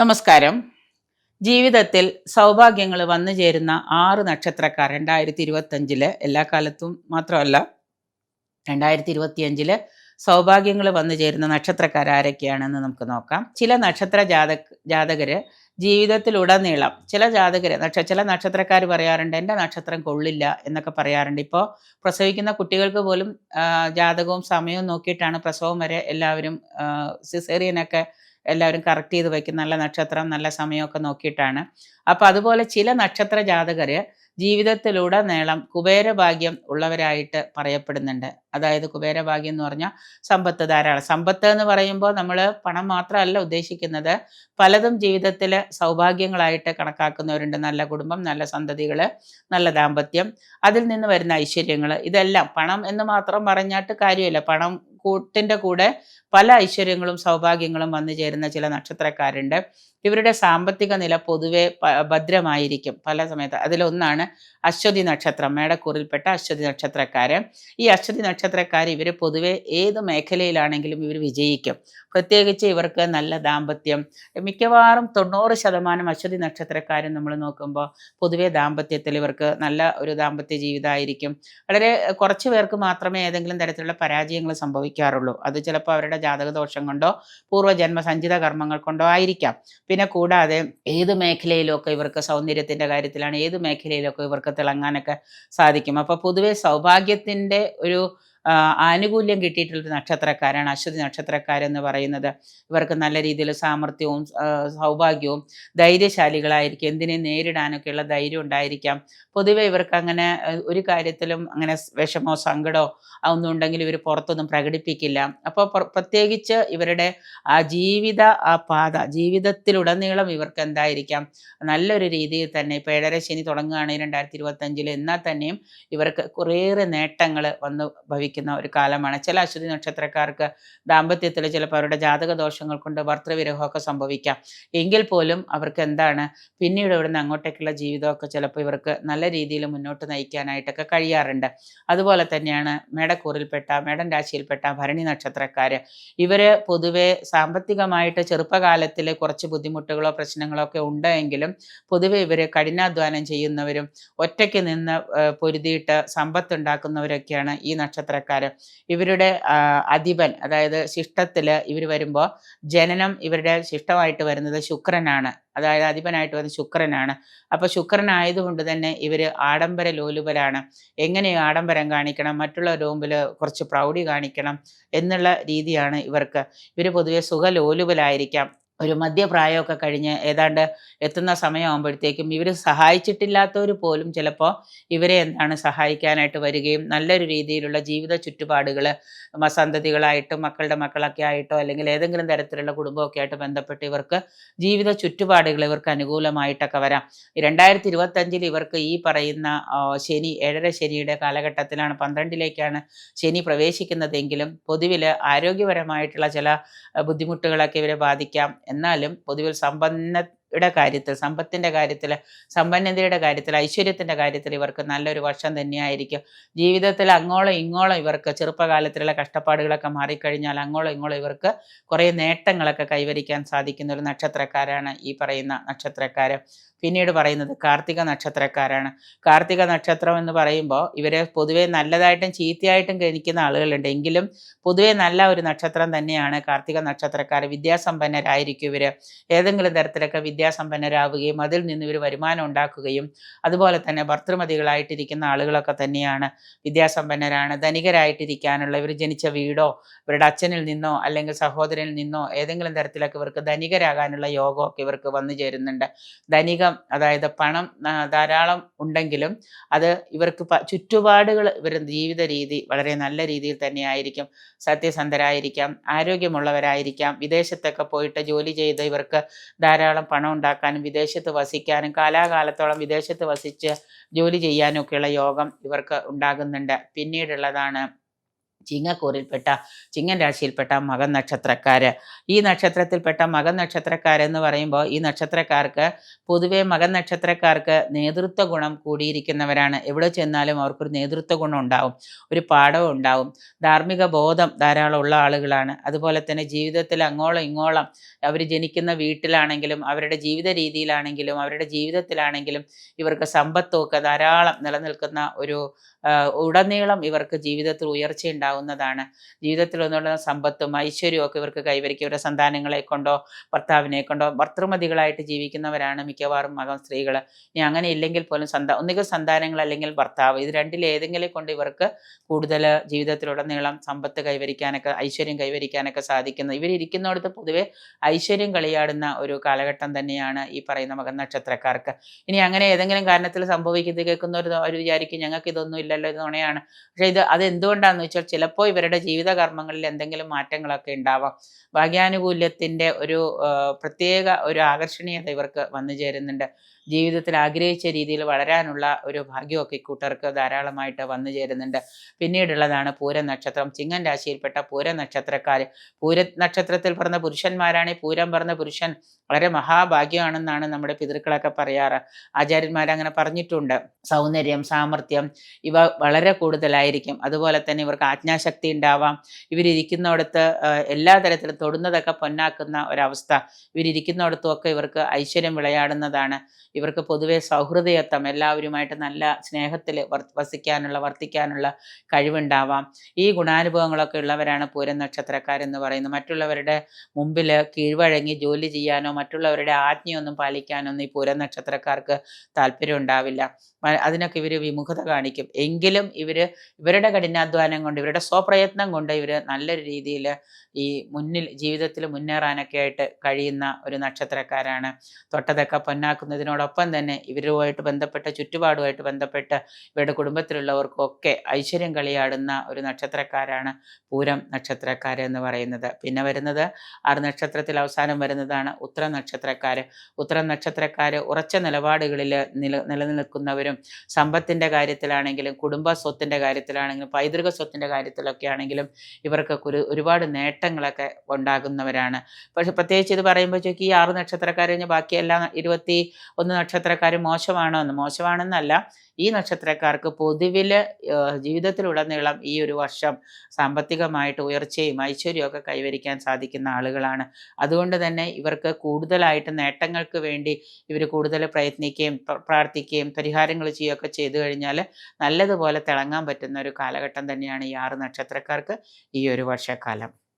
നമസ്കാരം. ജീവിതത്തിൽ സൗഭാഗ്യങ്ങൾ വന്നു ചേരുന്ന ആറ് നക്ഷത്രക്കാർ രണ്ടായിരത്തി ഇരുപത്തഞ്ചിൽ എല്ലാ കാലത്തും മാത്രമല്ല രണ്ടായിരത്തി ഇരുപത്തിയഞ്ചിൽ സൗഭാഗ്യങ്ങൾ വന്നു ചേരുന്ന നക്ഷത്രക്കാർ ആരൊക്കെയാണെന്ന് നമുക്ക് നോക്കാം. ചില നക്ഷത്ര ജാത ജാതകര് ജീവിതത്തിലുടനീളം ചില ജാതകര് നക്ഷ ചില നക്ഷത്രക്കാർ പറയാറുണ്ട് എന്റെ നക്ഷത്രം കൊള്ളില്ല എന്നൊക്കെ പറയാറുണ്ട്. ഇപ്പോൾ പ്രസവിക്കുന്ന കുട്ടികൾക്ക് പോലും ജാതകവും സമയവും നോക്കിയിട്ടാണ് പ്രസവം വരെ എല്ലാവരും സിസേറിയനൊക്കെ എല്ലാവരും കറക്റ്റ് ചെയ്ത് വയ്ക്കും. നല്ല നക്ഷത്രം നല്ല സമയമൊക്കെ നോക്കിയിട്ടാണ്. അപ്പം അതുപോലെ ചില നക്ഷത്ര ജാതകര് ജീവിതത്തിലുടനീളം കുബേരഭാഗ്യം ഉള്ളവരായിട്ട് പറയപ്പെടുന്നുണ്ട്. അതായത് കുബേരഭാഗ്യം എന്ന് പറഞ്ഞാൽ സമ്പത്ത് ധാരാളം. സമ്പത്ത് എന്ന് പറയുമ്പോൾ നമ്മൾ പണം മാത്രമല്ല ഉദ്ദേശിക്കുന്നത്. പലതും ജീവിതത്തിൽ സൗഭാഗ്യങ്ങളായിട്ട് കണക്കാക്കുന്നവരുണ്ട്. നല്ല കുടുംബം നല്ല സന്തതികൾ നല്ല ദാമ്പത്യം അതിൽ നിന്ന് വരുന്ന ഐശ്വര്യങ്ങൾ ഇതെല്ലാം പണം എന്ന് മാത്രം പറഞ്ഞാട്ട് കാര്യമില്ല. പണം കൂട്ടിന്റെ കൂടെ പല ഐശ്വര്യങ്ങളും സൗഭാഗ്യങ്ങളും വന്നു ചേരുന്ന ചില നക്ഷത്രക്കാരുണ്ട്. ഇവരുടെ സാമ്പത്തിക നില പൊതുവെ ഭദ്രമായിരിക്കും പല സമയത്ത്. അതിലൊന്നാണ് അശ്വതി നക്ഷത്രം മേടക്കൂറിൽപ്പെട്ട അശ്വതി നക്ഷത്രക്കാര്. ഈ അശ്വതി നക്ഷത്രക്കാർ ഇവർ പൊതുവെ ഏത് മേഖലയിലാണെങ്കിലും ഇവർ വിജയിക്കും. പ്രത്യേകിച്ച് ഇവർക്ക് നല്ല ദാമ്പത്യം. മിക്കവാറും തൊണ്ണൂറ് ശതമാനം അശ്വതി നക്ഷത്രക്കാരും നമ്മൾ നോക്കുമ്പോൾ പൊതുവെ ദാമ്പത്യത്തിൽ ഇവർക്ക് നല്ല ഒരു ദാമ്പത്യ ജീവിതമായിരിക്കും. വളരെ കുറച്ച് പേർക്ക് മാത്രമേ ഏതെങ്കിലും തരത്തിലുള്ള പരാജയങ്ങൾ സംഭവിക്കാറുള്ളൂ. അത് ചിലപ്പോൾ അവരുടെ ജാതകദോഷം കൊണ്ടോ പൂർവജന്മ സഞ്ചിത കർമ്മങ്ങൾ കൊണ്ടോ ആയിരിക്കാം. പിന്നെ കൂടാതെ ഏത് മേഖലയിലൊക്കെ ഇവർക്ക് സൗന്ദര്യത്തിന്റെ കാര്യത്തിലാണ് ഏത് മേഖലയിലൊക്കെ ഇവർക്ക് തിളങ്ങാനൊക്കെ സാധിക്കും. അപ്പോൾ പൊതുവെ സൗഭാഗ്യത്തിന്റെ ഒരു ആനുകൂല്യം കിട്ടിയിട്ടുള്ള നക്ഷത്രക്കാരാണ് അശ്വതി നക്ഷത്രക്കാരെന്ന് പറയുന്നത്. ഇവർക്ക് നല്ല രീതിയിൽ സാമർഥ്യവും സൗഭാഗ്യവും ധൈര്യശാലികളായിരിക്കും. എന്തിനെ നേരിടാനൊക്കെയുള്ള ധൈര്യം ഉണ്ടായിരിക്കാം. പൊതുവെ ഇവർക്ക് അങ്ങനെ ഒരു കാര്യത്തിലും അങ്ങനെ വിഷമോ സങ്കടമോ ഒന്നും ഉണ്ടെങ്കിൽ ഇവർ പുറത്തൊന്നും പ്രകടിപ്പിക്കില്ല. അപ്പോൾ പ്രത്യേകിച്ച് ഇവരുടെ ആ ജീവിത ആ പാത ജീവിതത്തിലുടനീളം ഇവർക്ക് എന്തായിരിക്കാം? നല്ലൊരു രീതിയിൽ തന്നെ ഇപ്പോൾ ഏഴര ശനി തുടങ്ങുകയാണെങ്കിൽ രണ്ടായിരത്തി ഇരുപത്തഞ്ചിൽ എന്നാൽ തന്നെയും ഇവർക്ക് കുറേയേറെ നേട്ടങ്ങൾ വന്ന് ഭവിക്കുന്ന ഒരു കാലമാണ്. ചില അശ്വതി നക്ഷത്രക്കാർക്ക് ദാമ്പത്യത്തിൽ ചിലപ്പോൾ അവരുടെ ജാതക ദോഷങ്ങൾ കൊണ്ട് ഭർത്തൃവിരഹമൊക്കെ സംഭവിക്കാം. എങ്കിൽ പോലും അവർക്ക് എന്താണ് പിന്നീട് ഇവിടുന്ന് അങ്ങോട്ടേക്കുള്ള ജീവിതമൊക്കെ ചിലപ്പോൾ ഇവർക്ക് നല്ല രീതിയിൽ മുന്നോട്ട് നയിക്കാനായിട്ടൊക്കെ കഴിയാറുണ്ട്. അതുപോലെ തന്നെയാണ് മേടക്കൂറിൽപ്പെട്ട മേടൻ രാശിയിൽപ്പെട്ട ഭരണി നക്ഷത്രക്കാർ ഇവർ പൊതുവെ സാമ്പത്തികമായിട്ട് ചെറുപ്പകാലത്തിൽ കുറച്ച് ബുദ്ധിമുട്ടുകളോ പ്രശ്നങ്ങളോ ഒക്കെ ഉണ്ടെങ്കിലും പൊതുവെ ഇവർ കഠിനാധ്വാനം ചെയ്യുന്നവരും ഒറ്റയ്ക്ക് നിന്ന് പൊരുതിയിട്ട് സമ്പത്ത് ഈ ഈ നക്ഷത്രക്കാർ ഇവരുടെ അധിപൻ അതായത് ശിഷ്ടത്തിൽ ഇവർ വരുമ്പോൾ ജനനം ഇവരുടെ ശിഷ്ടമായിട്ട് വരുന്നത് ശുക്രനാണ്. അതായത് അധിപനായിട്ട് വരുന്നത് ശുക്രനാണ്. അപ്പോൾ ശുക്രനായതുകൊണ്ട് തന്നെ ഇവർ ആഡംബര ലോലുപരാണ്. എങ്ങനെ ആഡംബരം കാണിക്കണം? മറ്റുള്ളവരുടെ മുമ്പിൽ കുറച്ച് പ്രൗഢി കാണിക്കണം എന്നുള്ള രീതിയാണ് ഇവർക്ക്. ഇവർ പൊതുവെ സുഖലോലുപലായിരിക്കാം ഒരു മധ്യപ്രായമൊക്കെ കഴിഞ്ഞ് ഏതാണ്ട് എത്തുന്ന സമയമാകുമ്പോഴത്തേക്കും ഇവർ സഹായിച്ചിട്ടില്ലാത്തവർ പോലും ചിലപ്പോൾ ഇവരെ എന്താണ് സഹായിക്കാനായിട്ട് വരികയും നല്ലൊരു രീതിയിലുള്ള ജീവിത ചുറ്റുപാടുകൾ സന്തതികളായിട്ടും മക്കളുടെ മക്കളൊക്കെ ആയിട്ടോ അല്ലെങ്കിൽ ഏതെങ്കിലും തരത്തിലുള്ള കുടുംബമൊക്കെ ആയിട്ട് ബന്ധപ്പെട്ട് ഇവർക്ക് ജീവിത ചുറ്റുപാടുകൾ ഇവർക്ക് അനുകൂലമായിട്ടൊക്കെ വരാം. രണ്ടായിരത്തി ഇരുപത്തഞ്ചിൽ ഇവർക്ക് ഈ പറയുന്ന ശനി ഏഴര ശനിയുടെ കാലഘട്ടത്തിലാണ് പന്ത്രണ്ടിലേക്കാണ് ശനി പ്രവേശിക്കുന്നതെങ്കിലും പൊതുവിൽ ആരോഗ്യപരമായിട്ടുള്ള ചില ബുദ്ധിമുട്ടുകളൊക്കെ ഇവരെ ബാധിക്കാം. എന്നാലും പൊതുവിൽ സമ്പന്നയുടെ കാര്യത്തിൽ സമ്പത്തിന്റെ കാര്യത്തിൽ സമ്പന്നതയുടെ കാര്യത്തിൽ ഐശ്വര്യത്തിന്റെ കാര്യത്തിൽ ഇവർക്ക് നല്ലൊരു വർഷം തന്നെയായിരിക്കും. ജീവിതത്തിൽ അങ്ങോളം ഇങ്ങോളം ഇവർക്ക് ചെറുപ്പകാലത്തിലുള്ള കഷ്ടപ്പാടുകളൊക്കെ മാറിക്കഴിഞ്ഞാൽ അങ്ങോളം ഇങ്ങോളം ഇവർക്ക് കുറേ നേട്ടങ്ങളൊക്കെ കൈവരിക്കാൻ സാധിക്കുന്ന ഒരു നക്ഷത്രക്കാരാണ് ഈ പറയുന്ന നക്ഷത്രക്കാർ പിന്നീട് പറയുന്നത് കാർത്തിക നക്ഷത്രക്കാരാണ്. കാർത്തിക നക്ഷത്രം എന്ന് പറയുമ്പോൾ ഇവരെ പൊതുവേ നല്ലതായിട്ടും ചീത്തയായിട്ടും ഗണിക്കുന്ന ആളുകളുണ്ട്. എങ്കിലും പൊതുവേ നല്ല ഒരു നക്ഷത്രം തന്നെയാണ് കാർത്തിക നക്ഷത്രക്കാർ. വിദ്യാസമ്പന്നരായിരിക്കും ഇവർ ഏതെങ്കിലും തരത്തിലൊക്കെ വിദ്യാസമ്പന്നരാവുകയും അതിൽ നിന്ന് ഇവർ വരുമാനം ഉണ്ടാക്കുകയും അതുപോലെ തന്നെ ഭർത്തൃമതികളായിട്ടിരിക്കുന്ന ആളുകളൊക്കെ തന്നെയാണ് വിദ്യാസമ്പന്നരാണ്. ധനികരായിട്ടിരിക്കാനുള്ള ഇവർ ജനിച്ച വീടോ ഇവരുടെ അച്ഛനിൽ നിന്നോ അല്ലെങ്കിൽ സഹോദരനിൽ നിന്നോ ഏതെങ്കിലും തരത്തിലൊക്കെ ഇവർക്ക് ധനികരാകാനുള്ള യോഗമൊക്കെ ഇവർക്ക് വന്നു ചേരുന്നുണ്ട്. ധനികം അതായത് പണം ധാരാളം ഉണ്ടെങ്കിലും അത് ഇവർക്ക് ചുറ്റുപാടുകൾ ഇവരുടെ ജീവിത രീതി വളരെ നല്ല രീതിയിൽ തന്നെയായിരിക്കും. സത്യസന്ധരായിരിക്കാം ആരോഗ്യമുള്ളവരായിരിക്കാം വിദേശത്തൊക്കെ പോയിട്ട് ജോലി ചെയ്ത് ഇവർക്ക് ധാരാളം പണം ഉണ്ടാക്കാനും വിദേശത്ത് വസിക്കാനും കാലാകാലത്തോളം വിദേശത്ത് വസിച്ച് ജോലി ചെയ്യാനും ഒക്കെയുള്ള യോഗം ഇവർക്ക് ഉണ്ടാകുന്നുണ്ട്. പിന്നീടുള്ളതാണ് ചിങ്ങക്കൂറിൽപ്പെട്ട ചിങ്ങൻ രാശിയിൽപ്പെട്ട മകൻ നക്ഷത്രക്കാര്. ഈ നക്ഷത്രത്തിൽപ്പെട്ട മകൻ നക്ഷത്രക്കാരെന്ന് പറയുമ്പോൾ ഈ നക്ഷത്രക്കാർക്ക് പൊതുവേ മകൻ നക്ഷത്രക്കാർക്ക് നേതൃത്വ ഗുണം കൂടിയിരിക്കുന്നവരാണ്. എവിടെ ചെന്നാലും അവർക്കൊരു നേതൃത്വ ഗുണം ഉണ്ടാവും ഒരു പാഠവും ഉണ്ടാവും. ധാർമ്മിക ബോധം ധാരാളം ഉള്ള ആളുകളാണ്. അതുപോലെ തന്നെ ജീവിതത്തിൽ അങ്ങോളം ഇങ്ങോളം അവർ ജനിക്കുന്ന വീട്ടിലാണെങ്കിലും അവരുടെ ജീവിത രീതിയിലാണെങ്കിലും അവരുടെ ജീവിതത്തിലാണെങ്കിലും ഇവർക്ക് സമ്പത്തൊക്കെ ധാരാളം നിലനിൽക്കുന്ന ഒരു ഉടനീളം ഇവർക്ക് ജീവിതത്തിൽ ഉയർച്ച ഉണ്ടാവുന്നതാണ്. ജീവിതത്തിൽ ഒന്നുള്ള സമ്പത്തും ഐശ്വര്യവും ഒക്കെ ഇവർക്ക് കൈവരിക്കും. ഇവരുടെ സന്താനങ്ങളെ കൊണ്ടോ ഭർത്താവിനെ കൊണ്ടോ ഭർത്തൃമതികളായിട്ട് ജീവിക്കുന്നവരാണ് മിക്കവാറും മകൻ സ്ത്രീകൾ. ഇനി അങ്ങനെ ഇല്ലെങ്കിൽ പോലും സന്താ ഒന്നുകിൽ സന്താനങ്ങൾ അല്ലെങ്കിൽ ഭർത്താവ്. ഇത് രണ്ടിൽ ഏതെങ്കിലും കൊണ്ട് ഇവർക്ക് കൂടുതൽ ജീവിതത്തിലുടനീളം സമ്പത്ത് കൈവരിക്കാനൊക്കെ ഐശ്വര്യം കൈവരിക്കാനൊക്കെ സാധിക്കുന്നത് ഇവരിയ്ക്കുന്നിടത്ത് പൊതുവെ ഐശ്വര്യം കളിയാടുന്ന ഒരു കാലഘട്ടം തന്നെയാണ് ഈ പറയുന്ന മകൻ നക്ഷത്രക്കാർക്ക്. ഇനി അങ്ങനെ ഏതെങ്കിലും കാരണത്തിൽ സംഭവിക്കുന്നത് കേൾക്കുന്നവർ അവർ വിചാരിക്കും ഞങ്ങൾക്ക് ഇതൊന്നും ഇല്ലല്ലോ ഇത് നുണയാണ്. പക്ഷേ ഇത് അത് എന്തുകൊണ്ടാണെന്ന് വെച്ചാൽ ചിലപ്പോൾ ഇവരുടെ ജീവിത കർമ്മങ്ങളിൽ എന്തെങ്കിലും മാറ്റങ്ങളൊക്കെ ഉണ്ടാവാം. ഭാഗ്യാനുകൂല്യത്തിന്റെ ഒരു പ്രത്യേക ഒരു ആകർഷണീയത ഇവർക്ക് വന്നു ചേരുന്നുണ്ട്. ജീവിതത്തിൽ ആഗ്രഹിച്ച രീതിയിൽ വളരാനുള്ള ഒരു ഭാഗ്യമൊക്കെ ഇക്കൂട്ടർക്ക് ധാരാളമായിട്ട് വന്നു ചേരുന്നുണ്ട്. പിന്നീടുള്ളതാണ് പൂര നക്ഷത്രം. ചിങ്ങൻ രാശിയിൽപ്പെട്ട പൂര നക്ഷത്രക്കാർ പൂര നക്ഷത്രത്തിൽ പിറന്ന പുരുഷന്മാരാണ് പൂരം പിറന്ന പുരുഷൻ വളരെ മഹാഭാഗ്യമാണെന്നാണ് നമ്മുടെ പിതൃക്കളൊക്കെ പറയാറ്. ആചാര്യന്മാരങ്ങനെ പറഞ്ഞിട്ടുണ്ട്. സൗന്ദര്യം സാമർഥ്യം ഇവ വളരെ കൂടുതലായിരിക്കും. അതുപോലെ തന്നെ ഇവർക്ക് ആജ്ഞാശക്തി ഉണ്ടാവാം. ഇവരിയ്ക്കുന്നിടത്ത് എല്ലാ തരത്തിലും തൊടുന്നതൊക്കെ പൊന്നാക്കുന്ന ഒരവസ്ഥ. ഇവരിയ്ക്കുന്നിടത്തും ഒക്കെ ഇവർക്ക് ഐശ്വര്യം വിളയാടുന്നതാണ്. ഇവർക്ക് പൊതുവെ സൗഹൃദയത്വം എല്ലാവരുമായിട്ട് നല്ല സ്നേഹത്തിൽ വസിക്കാനുള്ള വർത്തിക്കാനുള്ള കഴിവുണ്ടാവാം. ഈ ഗുണാനുഭവങ്ങളൊക്കെ ഉള്ളവരാണ് പൂരം നക്ഷത്രക്കാരെന്ന് പറയുന്നത്. മറ്റുള്ളവരുടെ മുമ്പിൽ കീഴ്വഴങ്ങി ജോലി ചെയ്യാനോ മറ്റുള്ളവരുടെ ആജ്ഞയൊന്നും പാലിക്കാനൊന്നും ഈ പൂരം നക്ഷത്രക്കാർക്ക് താല്പര്യം ഉണ്ടാവില്ല അതിനൊക്കെ ഇവർ വിമുഖത കാണിക്കും. എങ്കിലും ഇവർ ഇവരുടെ കഠിനാധ്വാനം കൊണ്ട് ഇവരുടെ സ്വപ്രയത്നം കൊണ്ട് ഇവർ നല്ലൊരു രീതിയിൽ ഈ മുന്നിൽ ജീവിതത്തിൽ മുന്നേറാനൊക്കെ ആയിട്ട് കഴിയുന്ന ഒരു നക്ഷത്രക്കാരാണ്. തൊട്ടതൊക്കെ പൊന്നാക്കുന്നതിനോടൊപ്പം തന്നെ ഇവരുമായിട്ട് ബന്ധപ്പെട്ട ചുറ്റുപാടുമായിട്ട് ബന്ധപ്പെട്ട് ഇവരുടെ കുടുംബത്തിലുള്ളവർക്കൊക്കെ ഐശ്വര്യം കളിയാടുന്ന ഒരു നക്ഷത്രക്കാരാണ് പൂരം നക്ഷത്രക്കാരെന്ന് പറയുന്നത്. പിന്നെ വരുന്നത് ആറ് നക്ഷത്രത്തിൽ അവസാനം വരുന്നതാണ് ഉത്തര നക്ഷത്രക്കാർ ഉത്തര നക്ഷത്രക്കാർ ഉറച്ച നിലപാടുകളിൽ നില നിലനിൽക്കുന്നവരും സമ്പത്തിന്റെ കാര്യത്തിലാണെങ്കിലും കുടുംബ സ്വത്തിന്റെ കാര്യത്തിലാണെങ്കിലും പൈതൃക സ്വത്തിന്റെ കാര്യത്തിലൊക്കെ ആണെങ്കിലും ഇവർക്കൊക്കെ ഒരു ഒരുപാട് നേട്ടങ്ങളൊക്കെ ഉണ്ടാകുന്നവരാണ്. പക്ഷെ പ്രത്യേകിച്ച് ഇത് പറയുമ്പോഴത്തേക്ക് ഈ ആറ് നക്ഷത്രക്കാർ കഴിഞ്ഞ് ബാക്കി എല്ലാ ഇരുപത്തി ഒന്ന് നക്ഷത്രക്കാർ മോശമാണോ എന്ന്? മോശമാണെന്നല്ല. ഈ നക്ഷത്രക്കാർക്ക് പൊതുവിൽ ജീവിതത്തിലുടനീളം ഈ ഒരു വർഷം സാമ്പത്തികമായിട്ട് ഉയർച്ചയും ഐശ്വര്യമൊക്കെ കൈവരിക്കാൻ സാധിക്കുന്ന ആളുകളാണ്. അതുകൊണ്ട് തന്നെ ഇവർക്ക് കൂടുതലായിട്ട് നേട്ടങ്ങൾക്ക് വേണ്ടി ഇവർ കൂടുതൽ പ്രയത്നിക്കുകയും പ്രാർത്ഥിക്കുകയും പരിഹാരങ്ങൾ ചെയ്യുകയൊക്കെ ചെയ്തു കഴിഞ്ഞാൽ നല്ലതുപോലെ തിളങ്ങാൻ പറ്റുന്ന ഒരു കാലഘട്ടം തന്നെയാണ് ഈ ആറ് നക്ഷത്രക്കാർക്ക് ഈ ഒരു വർഷക്കാലം.